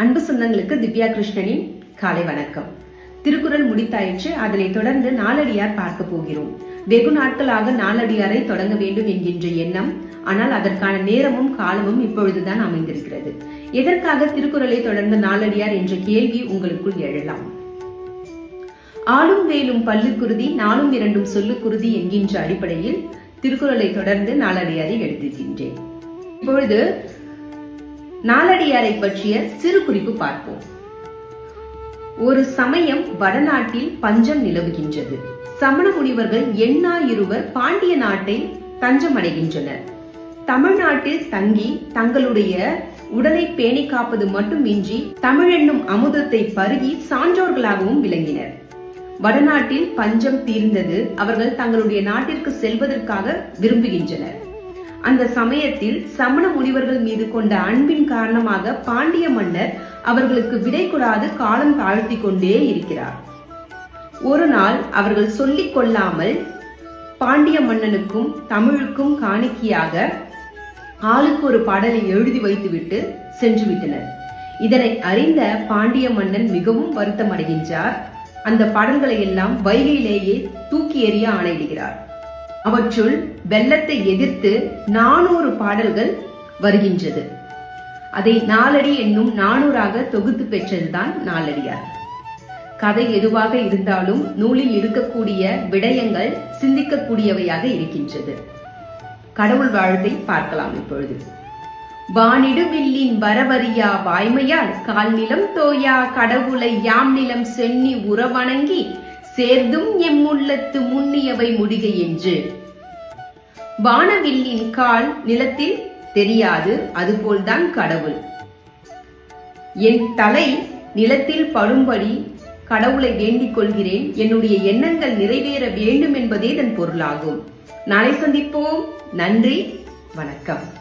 அன்பு சொந்தங்களுக்கு திவ்யா கிருஷ்ணனின் காலை வணக்கம். திருக்குறள் முடித்தாயிற்று அதனைத் தொடர்ந்து நாலடியார் பார்க்க போகிறோம். வெகு நாட்களாக நாலடியாரை தொடங்க வேண்டும் என்கின்ற எண்ணம் ஆனால் அதற்கான நேரமும் காலமும் இப்பொழுதுதான் அமைந்திருக்கிறது. எதற்காக திருக்குறளை தொடர்ந்து நாலடியார் என்ற கேள்வி உங்களுக்குள் எழலாம். ஆளும் வேலும் பல்லுக்குருதி நாளும் இரண்டும் சொல்லுக்குருதி என்கின்ற அடிப்படையில் திருக்குறளை தொடர்ந்து நாலடியாரை எடுத்துக்கின்றேன் இப்பொழுது நாலடியாரை பற்றிய சிறு குறிப்பு பார்ப்போம். ஒரு சமயம் வடநாட்டில் பஞ்சம் நிலவுகின்றது. சமண முனிவர்கள் எண்ணா இருவர் பாண்டிய நாட்டை தஞ்சமடைகின்றனர். தமிழ்நாட்டில் தங்கி தங்களுடைய உடலை பேணி காப்பது மட்டுமின்றி தமிழென்னும் அமுதத்தை பருகி சான்றோர்களாகவும் விளங்கினர். வடநாட்டில் பஞ்சம் தீர்ந்தது அவர்கள் தங்களுடைய நாட்டிற்கு செல்வதற்காக விரும்புகின்றனர். அந்த சமயத்தில் சமண முனிவர்கள் மீது கொண்ட அன்பின் காரணமாக பாண்டிய மன்னர் அவர்களுக்கு விடை கொடாது காலம் தாழ்த்தி கொண்டே இருக்கிறார். ஒரு நாள் அவர்கள் சொல்லிக் கொள்ளாமல் பாண்டிய மன்னனுக்கும் தமிழுக்கும் காணிக்கையாக ஆளுக்கு ஒரு பாடலை எழுதி வைத்துவிட்டு சென்று விட்டனர். இதனை அறிந்த பாண்டிய மன்னன் மிகவும் வருத்தம் அடைகின்றார் அந்த பாடல்களை எல்லாம் வைகையிலேயே தூக்கி எறிய ஆணையிடுகிறார். அவற்றுள் வெள்ளத்தை எதிர்த்து நானூறு பாடல்கள் வருகின்றது. அதை நாலடி என்னும் நானூறாக தொகுத்து பெற்றதுதான் நாலடியார். கதை எதுவாக இருந்தாலும் நூலில் இருக்கக்கூடிய விடயங்கள் சிந்திக்கக்கூடியவையாக இருக்கின்றது. கடவுள் வாழ்த்தை பார்க்கலாம் இப்பொழுது. வானிடுவில்லின் வரவரியா வாய்மையால் கால் நிலம் தோயா கடவுளை யாம் நிலம் சென்னி உறவணங்கி சேர்ந்தும் எம்முள்ளத்து முன்னியவை முடிகை என்று. வானவில்லின் கால் நிலத்தில் தெரியாது அதுபோல்தான் கடவுள். என் தலை நிலத்தில் படும்படி கடவுளை வேண்டிக் கொள்கிறேன் என்னுடைய எண்ணங்கள் நிறைவேற வேண்டும் என்பதே இதன் பொருளாகும். நாளை சந்திப்போம். நன்றி. வணக்கம்.